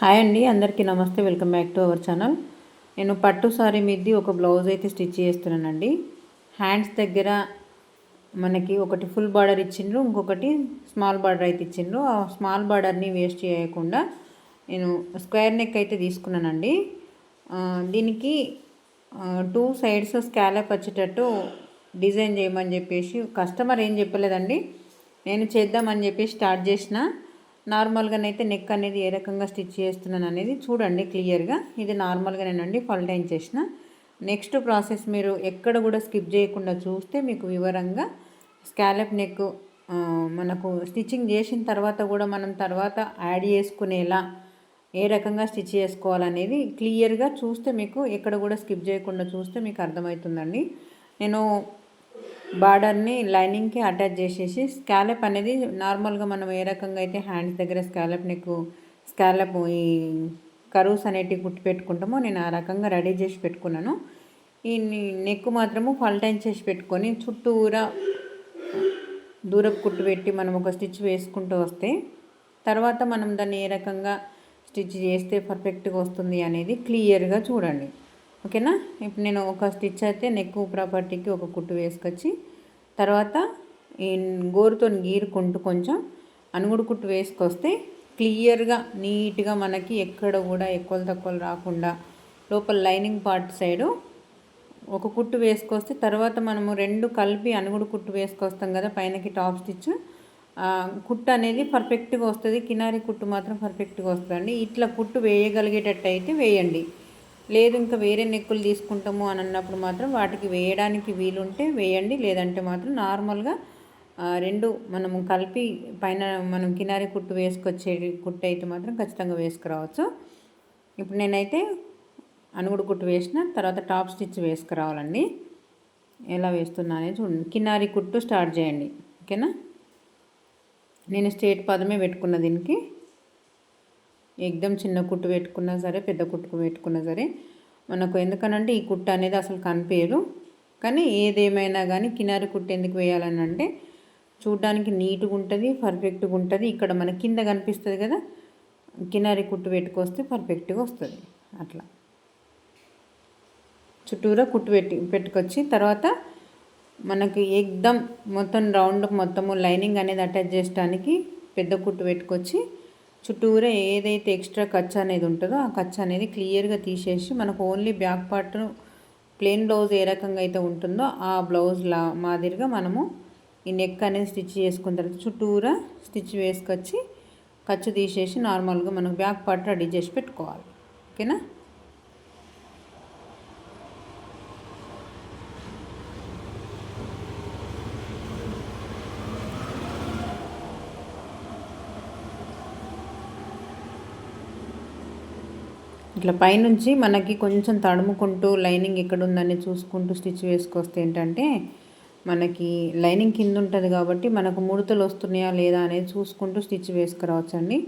Hi అండి అందరికీ నమస్తే. Welcome back to our channel. నేను పట్టు సారీ మీది ఒక బ్లౌజ్ అయితే స్టిచ్ చేస్తున్నానండి. హ్యాండ్స్ దగ్గర మనకి ఒకటి ఫుల్ బార్డర్ ఇచ్చిండ్రు ఇంకొకటి స్మాల్ బార్డర్ అయితే ఇచ్చిండ్రు. ఆ స్మాల్ బార్డర్ని వేస్ట్ చేయకుండా నేను స్క్వేర్ నెక్ అయితే తీసుకున్నానండి. దీనికి టూ సైడ్స్ స్కాలప్ వచ్చేటట్టు డిజైన్ చేయమని చెప్పేసి కస్టమర్ ఏం చెప్పలేదండి. నేను చేద్దామని చెప్పి స్టార్ట్ చేసిన. నార్మల్గానైతే నెక్ అనేది ఏ రకంగా స్టిచ్ చేస్తున్నాను అనేది చూడండి క్లియర్గా ఇది నార్మల్గానేనండి ఫల్ టైం చేసిన. నెక్స్ట్ ప్రాసెస్ మీరు ఎక్కడ కూడా స్కిప్ చేయకుండా చూస్తే మీకు వివరంగా స్కాలప్ నెక్ మనకు స్టిచ్చింగ్ చేసిన తర్వాత కూడా మనం తర్వాత యాడ్ చేసుకునేలా ఏ రకంగా స్టిచ్ చేసుకోవాలనేది క్లియర్గా చూస్తే మీకు ఎక్కడ కూడా స్కిప్ చేయకుండా చూస్తే మీకు అర్థమవుతుందండి. నేను బార్డర్ని లైనింగ్కి అటాచ్ చేసేసి స్కాలప్ అనేది నార్మల్గా మనం ఏ రకంగా అయితే హ్యాండ్స్ దగ్గర స్కాలప్ నెక్ స్కాలప్ ఈ కరువుస్ అనేటివి కుట్టి పెట్టుకుంటామో నేను ఆ రకంగా రెడీ చేసి పెట్టుకున్నాను. ఈ నెక్ మాత్రము ఫల్టైన్ చేసి పెట్టుకొని చుట్టూరా దూరపు కుట్టు పెట్టి మనం ఒక స్టిచ్ వేసుకుంటూ వస్తే తర్వాత మనం దాన్ని ఏ రకంగా స్టిచ్ చేస్తే పర్ఫెక్ట్గా వస్తుంది అనేది క్లియర్గా చూడండి. ఓకేనా? ఇప్పుడు నేను ఒక స్టిచ్ అయితే నెక్ ప్రాపర్టీకి ఒక కుట్టు వేసుకొచ్చి తర్వాత ఈ గోరుతో గీరుకుంటూ కొంచెం అనుగుడు కుట్టు వేసుకొస్తే క్లియర్గా నీట్గా మనకి ఎక్కడ కూడా ఎక్కువ తక్కువలు రాకుండా లోపల లైనింగ్ పార్ట్ సైడు ఒక కుట్టు వేసుకొస్తే తర్వాత మనము రెండు కలిపి అనుగుడు కుట్టు వేసుకొస్తాం కదా పైనకి టాప్ స్టిచ్ కుట్టు అనేది పర్ఫెక్ట్గా వస్తుంది. కినారి కుట్టు మాత్రం పర్ఫెక్ట్గా వస్తుందండి. ఇట్లా కుట్టు వేయగలిగేటట్టు అయితే వేయండి. లేదు ఇంకా వేరే నెక్కులు తీసుకుంటాము అని అన్నప్పుడు మాత్రం వాటికి వేయడానికి వీలుంటే వేయండి. లేదంటే మాత్రం నార్మల్గా రెండు మనము కలిపి పైన మనం కినారి కుట్టు వేసుకొచ్చే కుట్టు అయితే మాత్రం ఖచ్చితంగా వేసుకురావచ్చు. ఇప్పుడు నేనైతే అనుగుడు కుట్టు వేసిన తర్వాత టాప్ స్టిచ్ వేసుకురావాలండి. ఎలా వేస్తున్నానే చూడండి. కినారి కుట్టు స్టార్ట్ చేయండి. ఓకేనా? నేను స్టేట్ పదమే పెట్టుకున్న దీనికి. ఎగ్దం చిన్న కుట్టు పెట్టుకున్నా సరే పెద్ద కుట్టు పెట్టుకున్నా సరే మనకు ఎందుకనంటే ఈ కుట్టు అనేది అసలు కనిపించదు కానీ ఏదేమైనా కానీ కినారి కుట్టు ఎందుకు వేయాలని అంటే చూడడానికి నీట్గా ఉంటుంది పర్ఫెక్ట్గా ఉంటుంది. ఇక్కడ మన కింద కనిపిస్తుంది కదా కినారి కుట్టు పెట్టుకొస్తే పర్ఫెక్ట్గా వస్తుంది. అట్లా. చుట్టూరా కుట్టు పెట్టి పెట్టుకొచ్చి తర్వాత మనకి ఎగ్దమ్ మొత్తం రౌండ్ మొత్తము లైనింగ్ అనేది అటాచ్ చేయడానికి పెద్ద కుట్టు పెట్టుకొచ్చి చుట్టూరా ఏదైతే ఎక్స్ట్రా ఖర్చు అనేది ఉంటుందో ఆ ఖర్చు అనేది క్లియర్గా తీసేసి మనకు only back part plain blouse ఏ రకంగా అయితే ఉంటుందో ఆ బ్లౌజ్లా మాదిరిగా మనము ఈ నెక్ అనేది స్టిచ్ చేసుకున్న తర్వాత చుట్టూరా స్టిచ్ వేసుకొచ్చి ఖర్చు తీసేసి నార్మల్గా మనకు బ్యాక్ పార్ట్ రెడీ చేసి పెట్టుకోవాలి. ఓకేనా? ఇట్లా పైనుంచి మనకి కొంచెం తడుముకుంటూ లైనింగ్ ఎక్కడ ఉందని చూసుకుంటూ స్టిచ్ వేసుకొస్తే ఏంటంటే మనకి లైనింగ్ కింద ఉంటుంది కాబట్టి మనకు ముడతలు వస్తున్నాయా లేదా అనేది చూసుకుంటూ స్టిచ్ వేసుకురావచ్చండి.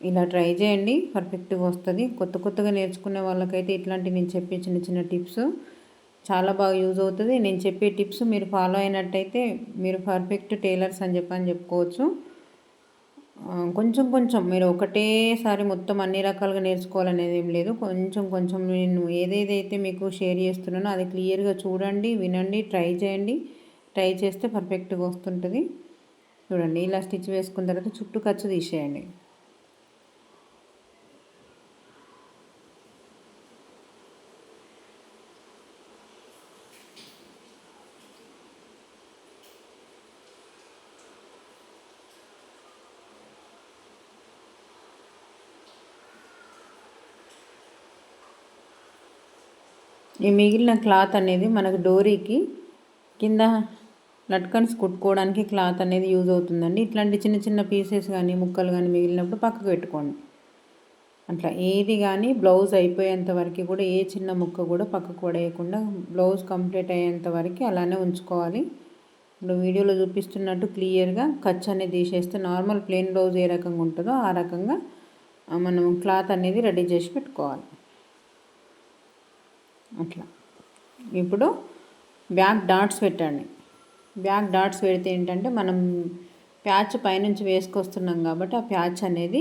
ఇలా ట్రై చేయండి పర్ఫెక్ట్గా వస్తుంది. కొత్త కొత్తగా నేర్చుకునే వాళ్ళకైతే ఇట్లాంటి నేను చెప్పే చిన్న చిన్న టిప్స్ చాలా బాగా యూజ్ అవుతుంది. నేను చెప్పే టిప్స్ మీరు ఫాలో అయినట్టయితే మీరు పర్ఫెక్ట్ టైలర్స్ అని చెప్పని చెప్పుకోవచ్చు. కొంచెం కొంచెం మీరు ఒకటేసారి మొత్తం అన్ని రకాలుగా నేర్చుకోవాలనేది ఏం లేదు. కొంచెం కొంచెం నేను ఏదేదైతే మీకు షేర్ చేస్తున్నానో అది క్లియర్గా చూడండి వినండి ట్రై చేయండి. ట్రై చేస్తే పర్ఫెక్ట్గా వస్తుంటుంది. చూడండి ఇలా స్టిచ్ వేసుకున్న తర్వాత చుట్టూ ఖర్చు తీసేయండి. ఈ మిగిలిన క్లాత్ అనేది మనకు డోరీకి కింద లట్కన్స్ కుట్టుకోవడానికి క్లాత్ అనేది యూజ్ అవుతుందండి. ఇట్లాంటి చిన్న చిన్న పీసెస్ కానీ ముక్కలు కానీ మిగిలినప్పుడు పక్కకు పెట్టుకోండి. అట్లా ఏది కానీ బ్లౌజ్ అయిపోయేంత వరకు కూడా ఏ చిన్న ముక్క కూడా పక్కకు పడేయకుండా బ్లౌజ్ కంప్లీట్ అయ్యేంత వరకు అలానే ఉంచుకోవాలి. ఇప్పుడు వీడియోలో చూపిస్తున్నట్టు క్లియర్గా ఖర్చు అనేది తీసేస్తే నార్మల్ ప్లెయిన్ బ్లౌజ్ ఏ రకంగా ఉంటుందో ఆ రకంగా మనం క్లాత్ అనేది రెడీ చేసి పెట్టుకోవాలి. అట్లా. ఇప్పుడు బ్యాక్ డాట్స్ పెట్టండి. బ్యాక్ డాట్స్ పెడితే ఏంటంటే మనం ప్యాచ్ పైనుంచి వేసుకొస్తున్నాం కాబట్టి ఆ ప్యాచ్ అనేది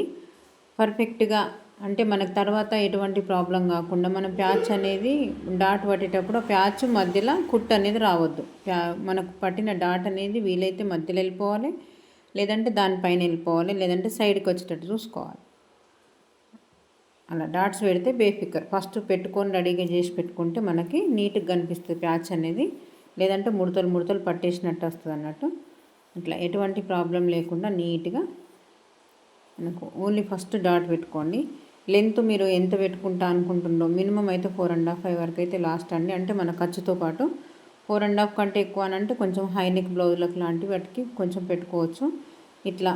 పర్ఫెక్ట్గా అంటే మనకు తర్వాత ఎటువంటి ప్రాబ్లం కాకుండా మనం ప్యాచ్ అనేది డాట్ పట్టేటప్పుడు ప్యాచ్ మధ్యలో కుట్ అనేది రావద్దు. ప్యా మనకు పట్టిన డాట్ అనేది వీలైతే మధ్యలో వెళ్ళిపోవాలి లేదంటే దానిపైన వెళ్ళిపోవాలి లేదంటే సైడ్కి వచ్చేటట్టు చూసుకోవాలి. అలా డాట్స్ పెడితే బేఫికర్. ఫస్ట్ పెట్టుకొని రెడీగా చేసి పెట్టుకుంటే మనకి నీట్గా కనిపిస్తుంది. ప్యాచ్ అనేది లేదంటే ముడతలు ముడతలు పట్టేసినట్టు వస్తుంది అన్నట్టు. అట్లా ఎటువంటి ప్రాబ్లం లేకుండా నీట్గా మనకు ఓన్లీ ఫస్ట్ డాట్ పెట్టుకోండి. లెంత్ మీరు ఎంత పెట్టుకుంటా అనుకుంటుండో మినిమం అయితే ఫోర్ అండ్ హాఫ్ ఫైవ్ వరకు అయితే లాస్ట్ అండి. అంటే మన ఖర్చుతో పాటు ఫోర్ అండ్ హాఫ్ కంటే ఎక్కువ అని అంటే కొంచెం హైనిక్ బ్లౌజులకు లాంటివి వాటికి కొంచెం పెట్టుకోవచ్చు. ఇట్లా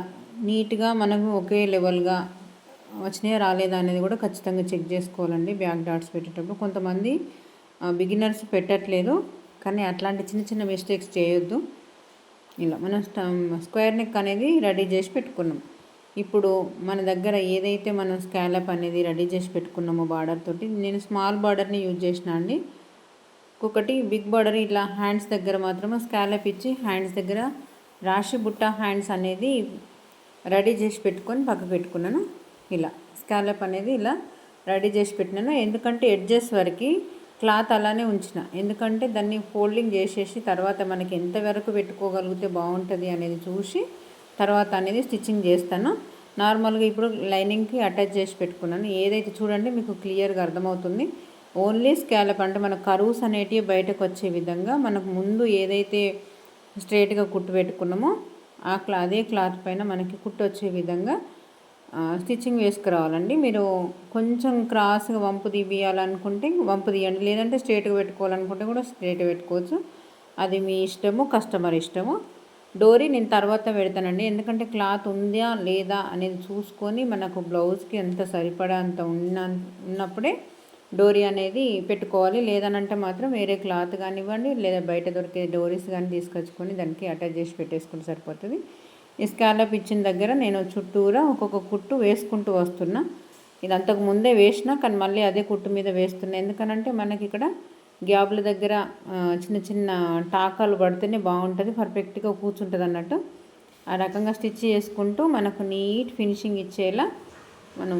నీట్గా మనకు ఒకే లెవెల్గా వచ్చినాయా రాలేదా అనేది కూడా ఖచ్చితంగా చెక్ చేసుకోవాలండి బ్యాక్ డాట్స్ పెట్టేటప్పుడు. కొంతమంది బిగినర్స్ పెట్టట్లేదు కానీ అట్లాంటి చిన్న చిన్న మిస్టేక్స్ చేయొద్దు. ఇలా మనం స్క్వేర్ నెక్ అనేది రెడీ చేసి పెట్టుకున్నాం. ఇప్పుడు మన దగ్గర ఏదైతే మనం స్కాలప్ అనేది రెడీ చేసి పెట్టుకున్నామో బార్డర్ తోటి నేను స్మాల్ బార్డర్ని యూజ్ చేసిన అండి. ఇంకొకటి బిగ్ బార్డర్ ఇట్లా హ్యాండ్స్ దగ్గర మాత్రమే స్కాలప్ ఇచ్చి హ్యాండ్స్ దగ్గర రాశి బుట్ట హ్యాండ్స్ అనేది రెడీ చేసి పెట్టుకొని పక్క పెట్టుకున్నాను. ఇలా స్కాలప్ అనేది ఇలా రెడీ చేసి పెట్టినాను. ఎందుకంటే ఎడ్జెస్ వరకు క్లాత్ అలానే ఉంచిన. ఎందుకంటే దాన్ని ఫోల్డింగ్ చేసేసి తర్వాత మనకి ఎంతవరకు పెట్టుకోగలిగితే బాగుంటుంది అనేది చూసి తర్వాత అనేది స్టిచ్చింగ్ చేస్తాను. నార్మల్గా ఇప్పుడు లైనింగ్కి అటాచ్ చేసి పెట్టుకున్నాను. ఏదైతే చూడండి మీకు క్లియర్గా అర్థమవుతుంది. ఓన్లీ స్కాలప్ అంటే మన కరువుస్ అనేటివి బయటకు వచ్చే విధంగా మనకు ముందు ఏదైతే స్ట్రేట్గా కుట్టు పెట్టుకున్నామో ఆ క్లా అదే క్లాత్ పైన మనకి కుట్టు వచ్చే విధంగా స్టిచ్చింగ్ వేసుకురావాలండి. మీరు కొంచెం క్రాస్గా వంపు తీయాలనుకుంటే వంపు తీయండి లేదంటే స్ట్రేట్గా పెట్టుకోవాలనుకుంటే కూడా స్ట్రేట్గా పెట్టుకోవచ్చు. అది మీ ఇష్టము కస్టమర్ ఇష్టము. డోరీ నేను తర్వాత పెడతానండి. ఎందుకంటే క్లాత్ ఉందా లేదా అనేది చూసుకొని మనకు బ్లౌజ్కి ఎంత సరిపడా అంత ఉన్న ఉన్నప్పుడే డోరీ అనేది పెట్టుకోవాలి. లేదనంటే మాత్రం వేరే క్లాత్ కానివ్వండి లేదా బయట దొరికే డోరీస్ కానీ తీసుకొచ్చుకొని దానికి అటాచ్ చేసి పెట్టేసుకుంటే సరిపోతుంది. ఈ స్కాలప్ ఇచ్చిన దగ్గర నేను చుట్టూరా ఒక్కొక్క కుట్టు వేసుకుంటూ వస్తున్నా. ఇది అంతకు ముందే వేసిన కానీ మళ్ళీ అదే కుట్టు మీద వేస్తున్నా. ఎందుకనంటే మనకి ఇక్కడ గ్యాబ్ల దగ్గర చిన్న చిన్న టాకాలు పడితేనే బాగుంటుంది పర్ఫెక్ట్గా కూర్చుంటుంది అన్నట్టు ఆ రకంగా స్టిచ్ చేసుకుంటూ మనకు నీట్ ఫినిషింగ్ ఇచ్చేలా మనం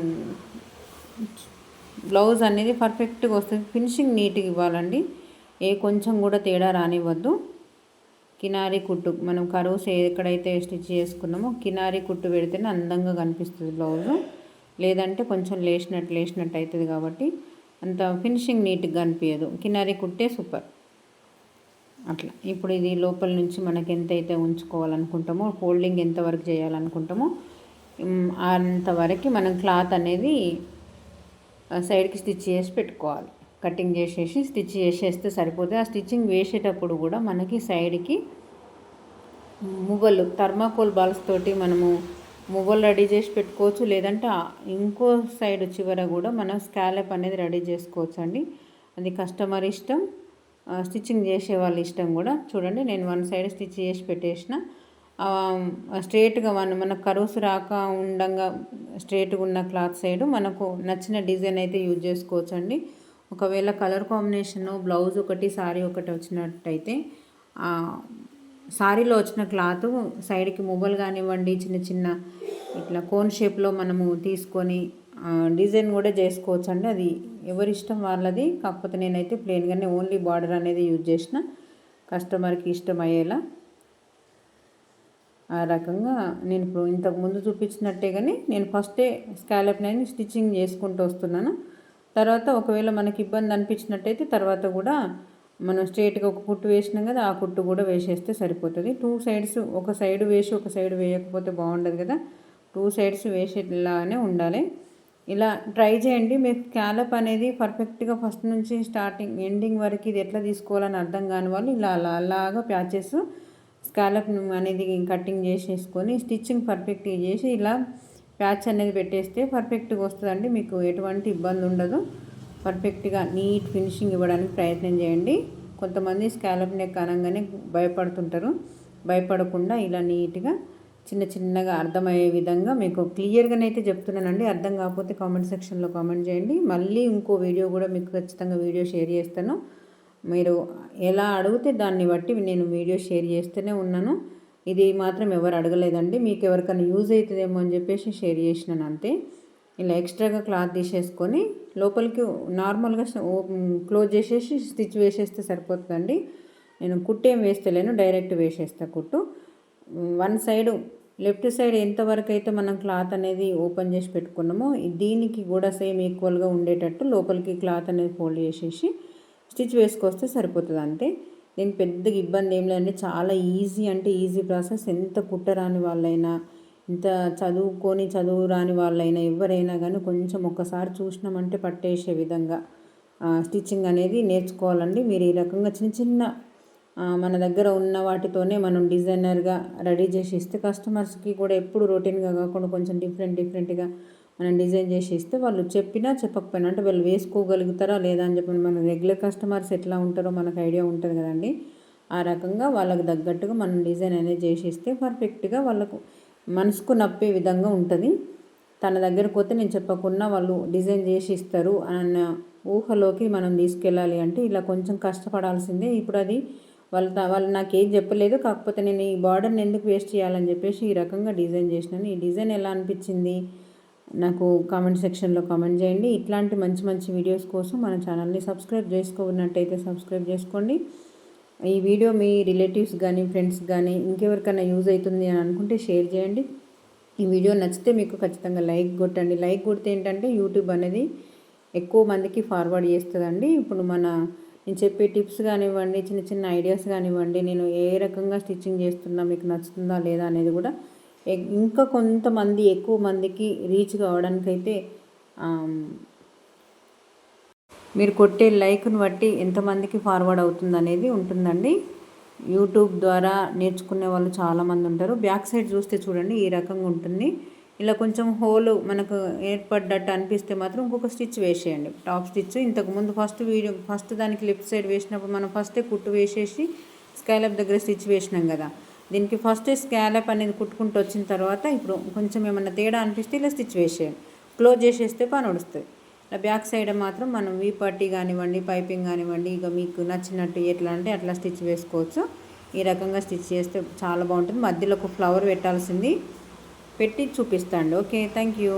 బ్లౌజ్ అనేది పర్ఫెక్ట్గా వస్తుంది. ఫినిషింగ్ నీట్గా ఇవ్వాలండి. ఏ కొంచెం కూడా తేడా రానివ్వద్దు. కినారి కుట్టు మనం కరువుస్ ఎక్కడైతే స్టిచ్ చేసుకున్నామో కినారి కుట్టు పెడితేనే అందంగా కనిపిస్తుంది బ్లౌజు. లేదంటే కొంచెం లేచినట్టు లేచినట్టు అవుతుంది కాబట్టి అంత ఫినిషింగ్ నీట్గా కనిపించదు కినారి కుట్టే సూపర్. అట్లా. ఇప్పుడు ఇది లోపల నుంచి మనకి ఎంతైతే ఉంచుకోవాలనుకుంటామో ఫోల్డింగ్ ఎంతవరకు చేయాలనుకుంటామో అంతవరకు మనం క్లాత్ అనేది సైడ్కి స్టిచ్ చేసి పెట్టుకోవాలి. కటింగ్ చేసేసి స్టిచ్ చేసేస్తే సరిపోతుంది. ఆ స్టిచ్చింగ్ వేసేటప్పుడు కూడా మనకి సైడ్కి మువ్వలు థర్మాకోల్ బాల్స్ తోటి మనము మువ్వలు రెడీ చేసి పెట్టుకోవచ్చు. లేదంటే ఇంకో సైడ్ చివర కూడా మనం స్కాలప్ అనేది రెడీ చేసుకోవచ్చు అండి. అది కస్టమర్ ఇష్టం స్టిచ్చింగ్ చేసే వాళ్ళ ఇష్టం కూడా. చూడండి నేను వన్ సైడ్ స్టిచ్ చేసి పెట్టేసిన. స్ట్రేట్గా మన మన కరువుస్ రాక ఉండంగా స్ట్రేట్గా ఉన్న క్లాత్ సైడ్ మనకు నచ్చిన డిజైన్ అయితే యూజ్ చేసుకోవచ్చు అండి. ఒకవేళ కలర్ కాంబినేషన్ బ్లౌజ్ ఒకటి శారీ ఒకటి వచ్చినట్టయితే శారీలో వచ్చిన క్లాత్ సైడ్కి మువ్వలు కానివ్వండి చిన్న చిన్న ఇట్లా కోన్ షేప్లో మనము తీసుకొని డిజైన్ కూడా చేసుకోవచ్చు అండి అది ఎవరి ఇష్టం వాళ్ళది. కాకపోతే నేనైతే ప్లెయిన్గానే ఓన్లీ బార్డర్ అనేది యూజ్ చేసిన కస్టమర్కి ఇష్టం అయ్యేలా ఆ రకంగా నేను ఇప్పుడు ఇంతకు ముందు చూపించినట్టే కానీ నేను ఫస్టే స్కాలప్ నేను స్టిచ్చింగ్ చేసుకుంటూ వస్తున్నాను. తర్వాత ఒకవేళ మనకి ఇబ్బంది అనిపించినట్టయితే తర్వాత కూడా మనం స్ట్రేట్గా ఒక కుట్టు వేసినాం కదా ఆ కుట్టు కూడా వేసేస్తే సరిపోతుంది. టూ సైడ్స్ ఒక సైడ్ వేసి ఒక సైడ్ వేయకపోతే బాగుండదు కదా. టూ సైడ్స్ వేసేలానే ఉండాలి. ఇలా ట్రై చేయండి. మీకు క్యాలప్ అనేది పర్ఫెక్ట్గా ఫస్ట్ నుంచి స్టార్టింగ్ ఎండింగ్ వరకు ఇది ఎట్లా తీసుకోవాలని అర్థం కాని వాళ్ళు ఇలా అలా అలాగా ప్యాచెస్ స్కాలప్ అనేది కటింగ్ చేసేసుకొని స్టిచ్చింగ్ పర్ఫెక్ట్గా చేసి ఇలా ప్యాచ్ అనేది పెట్టేస్తే పర్ఫెక్ట్గా వస్తుందండి. మీకు ఎటువంటి ఇబ్బంది ఉండదు. పర్ఫెక్ట్గా నీట్ ఫినిషింగ్ ఇవ్వడానికి ప్రయత్నం చేయండి. కొంతమంది స్కాలప్ నెక్ అనగానే భయపడుతుంటారు. భయపడకుండా ఇలా నీట్గా చిన్న చిన్నగా అర్థమయ్యే విధంగా మీకు క్లియర్గానైతే చెప్తున్నానండి. అర్థం కాకపోతే కామెంట్ సెక్షన్లో కామెంట్ చేయండి. మళ్ళీ ఇంకో వీడియో కూడా మీకు ఖచ్చితంగా వీడియో షేర్ చేస్తాను. మీరు ఎలా అడిగితే దాన్ని బట్టి నేను వీడియో షేర్ చేస్తూనే ఉన్నాను. ఇది మాత్రం ఎవరు అడగలేదండి. మీకు ఎవరికైనా యూజ్ అవుతుందేమో అని చెప్పేసి షేర్ చేసినాను అంతే. ఇలా ఎక్స్ట్రాగా క్లాత్ తీసేసుకొని లోపలికి నార్మల్గా క్లోజ్ చేసేసి స్టిచ్ వేసేస్తే సరిపోతుందండి. నేను కుట్టు ఏం వేస్తలేను డైరెక్ట్ వేసేస్తా కుట్టు. వన్ సైడ్ లెఫ్ట్ సైడ్ ఎంతవరకు అయితే మనం క్లాత్ అనేది ఓపెన్ చేసి పెట్టుకున్నామో దీనికి కూడా సేమ్ ఈక్వల్గా ఉండేటట్టు లోపలికి క్లాత్ అనేది ఫోల్డ్ చేసేసి స్టిచ్ వేసుకొస్తే సరిపోతుంది అంతే. నేను పెద్దగా ఇబ్బంది ఏం లేదండి. చాలా ఈజీ అంటే ఈజీ ప్రాసెస్. ఎంత కుట్టరాని వాళ్ళైనా ఇంత చదువుకొని చదువు రాని వాళ్ళైనా ఎవరైనా కానీ కొంచెం ఒక్కసారి చూసినామంటే పట్టేసే విధంగా స్టిచ్చింగ్ అనేది నేర్చుకోవాలండి. మీరు ఈ రకంగా చిన్న చిన్న మన దగ్గర ఉన్న వాటితోనే మనం డిజైనర్గా రెడీ చేసి ఇస్తే కస్టమర్స్కి కూడా ఎప్పుడు రొటీన్గా కాకుండా కొంచెం డిఫరెంట్ డిఫరెంట్గా మనం డిజైన్ చేసి ఇస్తే వాళ్ళు చెప్పినా చెప్పకపోయినా అంటే వాళ్ళు వేసుకోగలుగుతారా లేదా అని చెప్పి మన రెగ్యులర్ కస్టమర్స్ ఎట్లా ఉంటారో మనకు ఐడియా ఉంటుంది కదండి. ఆ రకంగా వాళ్ళకి తగ్గట్టుగా మనం డిజైన్ అనేది చేసి ఇస్తే పర్ఫెక్ట్గా వాళ్ళకు మనసుకు నప్పే విధంగా ఉంటుంది. తన దగ్గరకు పోతే నేను చెప్పకుండా వాళ్ళు డిజైన్ చేసి ఇస్తారు అన్న ఊహలోకి మనం తీసుకెళ్ళాలి అంటే ఇలా కొంచెం కష్టపడాల్సిందే. ఇప్పుడు అది వాళ్ళు వాళ్ళు నాకు ఏం చెప్పలేదు కాకపోతే నేను ఈ బార్డర్ని ఎందుకు వేస్ట్ చేయాలని చెప్పేసి ఈ రకంగా డిజైన్ చేసినాను. ఈ డిజైన్ ఎలా అనిపించింది? నాకు కామెంట్ సెక్షన్లో కామెంట్ చేయండి. ఇట్లాంటి మంచి మంచి వీడియోస్ కోసం మన ఛానల్ని సబ్స్క్రైబ్ చేసుకున్నట్టయితే సబ్స్క్రైబ్ చేసుకోండి. ఈ వీడియో మీ రిలేటివ్స్ కానీ ఫ్రెండ్స్ కానీ ఇంకెవరికైనా యూజ్ అవుతుంది అని అనుకుంటే షేర్ చేయండి. ఈ వీడియో నచ్చితే మీకు ఖచ్చితంగా లైక్ కొట్టండి. లైక్ కొడితే ఏంటంటే యూట్యూబ్ అనేది ఎక్కువ మందికి ఫార్వర్డ్ చేస్తుందండి. ఇప్పుడు మన నేను చెప్పే టిప్స్ కానివ్వండి చిన్న చిన్న ఐడియాస్ కానివ్వండి నేను ఏ రకంగా స్టిచ్చింగ్ చేస్తున్నా మీకు నచ్చుతుందా లేదా అనేది కూడా ఇంకా కొంతమంది ఎక్కువ మందికి రీచ్ కావడానికైతే మీరు కొట్టే లైక్ను బట్టి ఎంతమందికి ఫార్వర్డ్ అవుతుంది అనేది ఉంటుందండి. యూట్యూబ్ ద్వారా నేర్చుకునే వాళ్ళు చాలామంది ఉంటారు. బ్యాక్ సైడ్ చూస్తే చూడండి ఈ రకంగా ఉంటుంది. ఇలా కొంచెం హోల్ మనకు ఏర్పడ్డట్టు అనిపిస్తే మాత్రం ఇంకొక స్టిచ్ వేసేయండి. Top stitch. ఇంతకుముందు ఫస్ట్ వీడియో ఫస్ట్ దానికి లెఫ్ట్ సైడ్ వేసినప్పుడు మనం ఫస్టే కుట్టు వేసేసి స్కైలప్ దగ్గర స్టిచ్ వేసినాం కదా. దీనికి ఫస్ట్ స్కాలప్ అనేది కుట్టుకుంటూ వచ్చిన తర్వాత ఇప్పుడు కొంచెం ఏమన్నా తేడా అనిపిస్తే ఇలా స్టిచ్ వేసేయండి. క్లోజ్ చేసేస్తే పని నడుస్తుంది. ఇలా బ్యాక్ సైడ్ మాత్రం మనం వీ పట్టి కానివ్వండి పైపింగ్ కానివ్వండి ఇక మీకు నచ్చినట్టు ఎట్లా అంటే అట్లా స్టిచ్ వేసుకోవచ్చు. ఈ రకంగా స్టిచ్ చేస్తే చాలా బాగుంటుంది. మధ్యలో ఒక ఫ్లవర్ పెట్టాల్సింది. పెట్టి చూపిస్తాండి. Okay thank you